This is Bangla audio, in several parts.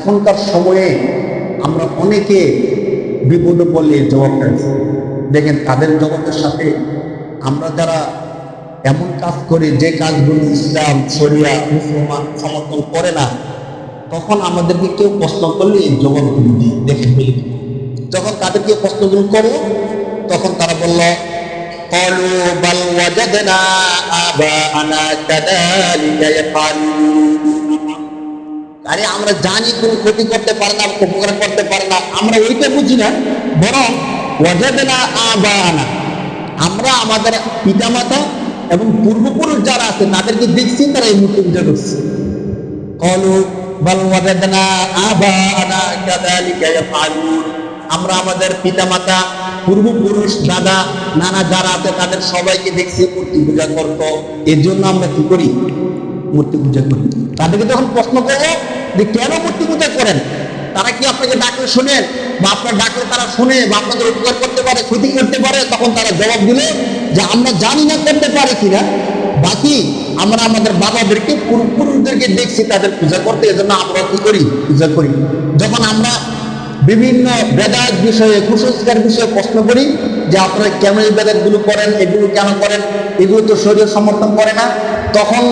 এখনকার সময়ে আমরা অনেকে বিপদে পড়লে এই জবাবটা দিই। দেখেন তাদের জবাবের সাথে আমরা যারা এমন কাজ করি যে কাজগুলো ইসলাম শরিয়া মুসলমান সমর্থন করে না তখন আমাদেরকে কেউ প্রশ্ন করলে এই জবাবগুলো দিই দেখে ফেলি যখন তাদেরকে প্রশ্নগুলো করো তখন তারা বলল قالوا بل وجدنا آباءنا كذلك يفعلون আরে আমরা জানি কোন ক্ষতি করতে পারে না উপকার করতে পারে না। আমরা ওইটা বুঝি না। বরং ওয়াজাদনা আবানা। আমরা আমাদের পিতামাতা এবং পূর্বপুরুষ যারা আছে, তাদেরকে দেখছি, তারা এই মূর্তি পূজা করছে আমরা আমাদের পিতামাতা, পূর্বপুরুষ, দাদা, নানা যারা আছে, তাদের সবাইকে দেখছি, মূর্তি পূজা করতো। এর জন্য আমরা কি করি? মূর্তি পূজা করি। তাদেরকে যখন প্রশ্ন করব যে কেন মূর্তি পূজা করেন? তারা কি আপনাকে ডাকলে শোনেন বা আপনার ডাকলে তারা শুনে? বা আপনাদের উপকার করতে পারে, ক্ষতি করতে পারে? তখন তারা জবাব দিল যে আমরা জানি না করতে পারে কিনা। বাকি আমরা আমাদের বাবাদেরকে পুরুষদেরকে দেখছি তাদের পূজা করতে। এজন্য আমরা কি করি? পূজা করি। যখন আমরা বিভিন্ন বেদাত বিষয়ে, কুসংস্কার বিষয়ে প্রশ্ন করি যে আপনারা কেন এই বেদাতগুলো করেন, এগুলো কেন করেন, এগুলো তো শরীর সমর্থন করে না, তখন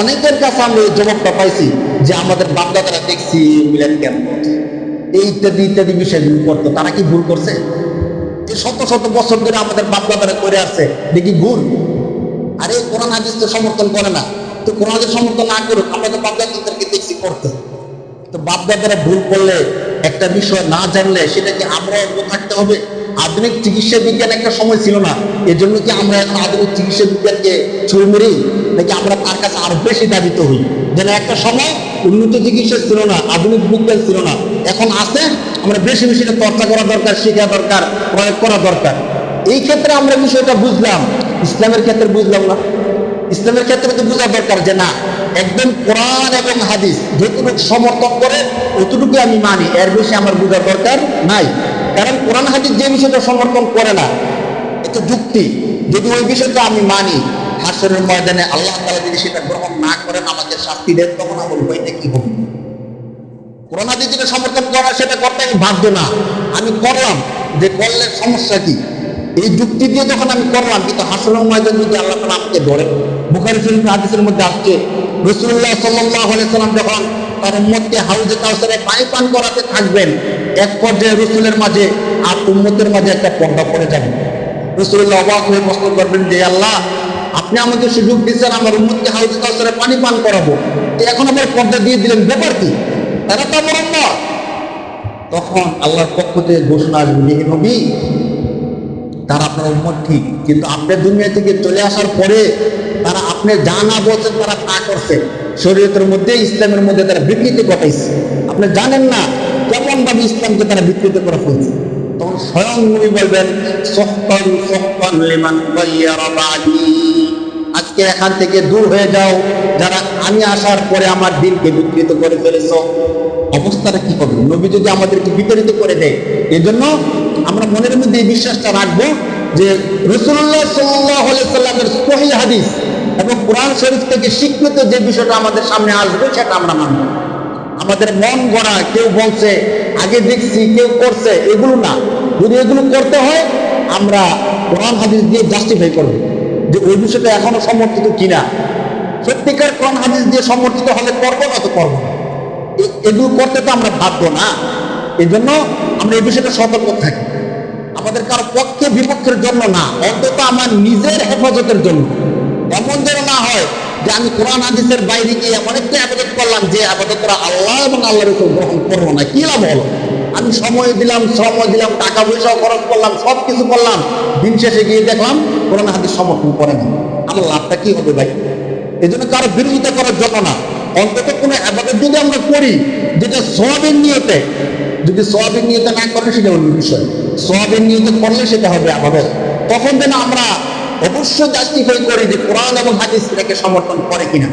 অনেকের কাছে আমি এই জবাবটা পাইছি যে আমাদের বাপদাদারা দেখছি মিলেন কেন? এই ইত্যাদি ইত্যাদি বিষয়গুলো করতো। তারা কি ভুল করছে? শত শত বছর ধরে আমাদের বাপদাদারা করে আসছে। দেখি ভুল? আরে, কোরআন হাদিস তো সমর্থন করে না। তো কোরআন সমর্থন না করুক, আমরা তো বাপদাদাদেরকে দেখছি করতে তো বাপদাদারা ভুল করলে, একটা বিষয় না জানলে সেটাকে আমরা অজ্ঞ থাকতে হবে। আধুনিক চিকিৎসা বিজ্ঞান একটা সময় ছিল না। এর জন্য কি আমরা এখন আধুনিক চিকিৎসা বিজ্ঞানকে ছুঁড়ে মেরি নাকি আমরা তার কাছে আরও বেশি দাবিত হই? যেন একটা সময় উন্নত চিকিৎসা ছিল না, আধুনিক বিজ্ঞান ছিল না। এখন আছে, আমরা বেশি বেশি চর্চা করা দরকার, শেখা দরকার, প্রয়োগ করা দরকার। এই ক্ষেত্রে আমরা বিষয়টা বুঝলাম, ইসলামের ক্ষেত্রে বুঝলাম না। ইসলামের ক্ষেত্রে তো বোঝা দরকার যে না, একদম কোরআন এবং হাদিস যতটুকু সমর্থন করে অতটুকু আমি মানি, এর বেশি আমার বোঝার দরকার নাই। কারণ কোরআন হাদিস যে বিষয়টা সমর্থন করে না, এটা যুক্তি। যদি ওই বিষয়টা আমি মানি হাসরের ময়দানে আল্লাহ তালা যদি সেটা গ্রহণ না করেন, আমাকে শাস্তি দেন, তখন আমার উপায়টা কি হবে? হাদিস যেটা সমর্থন করা সেটা করতে আমি বাধ্য না। আমি করলাম। যে করলে সমস্যা কি? এই যুক্তি দিয়ে যখন আমি করলাম, কিন্তু হাসর ময়দান যদি আল্লাহ তালা আমাকে ধরে বুখারি শরীফ হাদিসের মধ্যে আসছে রসুল্লাহ সাল্লাহ সাল্লাম যখন তার উম্মতকে হাউজে কাউসারে পানি পান করাতে থাকবেন, এক পর্যায়ে রসুলের মাঝে আর উম্মতের মাঝে একটা পর্দা পড়ে যাবে। রসুল্লাহ অবাক হয়ে প্রশ্ন করবেন যে, আল্লাহ আপনি আমাকে সুযোগ দিচ্ছেন আমার উম্মতকে হাউজে কাউসারে পানি পান করাবো। এখন আবার পর্দা দিয়ে দিলেন, ব্যাপার কি? তারা তো আমার উম্মত। তখন আল্লাহর পক্ষ থেকে ঘোষণা আসবে যে নবী, তারা আপনার উম্মত ঠিক, কিন্তু আপনার দুনিয়া থেকে চলে আসার পরে তারা আপনি যা না বলছেন তারা তা করছে। শরীয়তের মধ্যে, ইসলামের মধ্যে তারা বিকৃতি ঘটাইছে। আপনি জানেন না কেমন ভাবে ইসলামকে তারা বিকৃত করে ফেলছে তখন স্বয়ং নবী বলবেন সহকান সহকান লিমান গায়্যারা বাদি আজকে এখান থেকে দূর হয়ে যাও। যারা আমি আসার পরে আমার দিনকে বিকৃত করে ফেলেছ, অবস্থাটা কি হবে? নবী যদি আমাদেরকে বিতাড়িত করে দেয় এই জন্য আমরা মনের মধ্যে এই বিশ্বাসটা রাখব যে রসুল্লাহ সাল্লাহ সাল্লামের সহি হাদিস এবং কোরআন শরীফ থেকে স্বীকৃত যে বিষয়টা আমাদের সামনে আসবে, সেটা আমরা মানব। আমাদের মন গড়া, কেউ বলছে, আগে দেখছি, কেউ করছে। এগুলো না। যদি এগুলো করতে হয়, আমরা কোরআন হাদিস দিয়ে জাস্টিফাই করব। যে ওই বিষয়টা এখনও সমর্থিত কিনা? সত্যিকার কোরআন হাদিস দিয়ে সমর্থিত হলে করব না তো করব না। এগুলো করতে তো আমরা বাধ্য না। এই জন্য আমরা এই বিষয়টা সতর্ক থাকি। আমাদের কারও পক্ষে বিপক্ষের জন্য না, অন্তত আমার নিজের হেফাজতের জন্য। এমন যেন না হয় যে আমি কোরআন হাদিসের বাইরে গিয়ে এমন একটা আবাদত করলাম যে আবাদতরা আল্লাহ এবং আল্লাহর উপর গ্রহণ করব না। কি লাভ হলো? আমি সময় দিলাম, শ্রম দিলাম, টাকা পয়সাও খরচ করলাম সব কিছু করলাম। দিন শেষে গিয়ে দেখলাম, কোরআন হাদিস সমর্থন করে না। আমার লাভটা কি হবে ভাই? এই জন্য কারও বিরোধিতা করার জন্য না। অন্তত কোনো আবাদত যদি আমরা করি, যেটা সোয়াবের নিয়তে, যদি সোয়াবের নিয়তে না করেন সেটা অন্য বিষয়। সোয়াবের নিয়তে করলে সেটা হবে আবাদত। তখন যেন আমরা অবশ্যই জাস্টিফাই করি যে কোরআন এবং হাদিস এটাকে সমর্থন করে কিনা।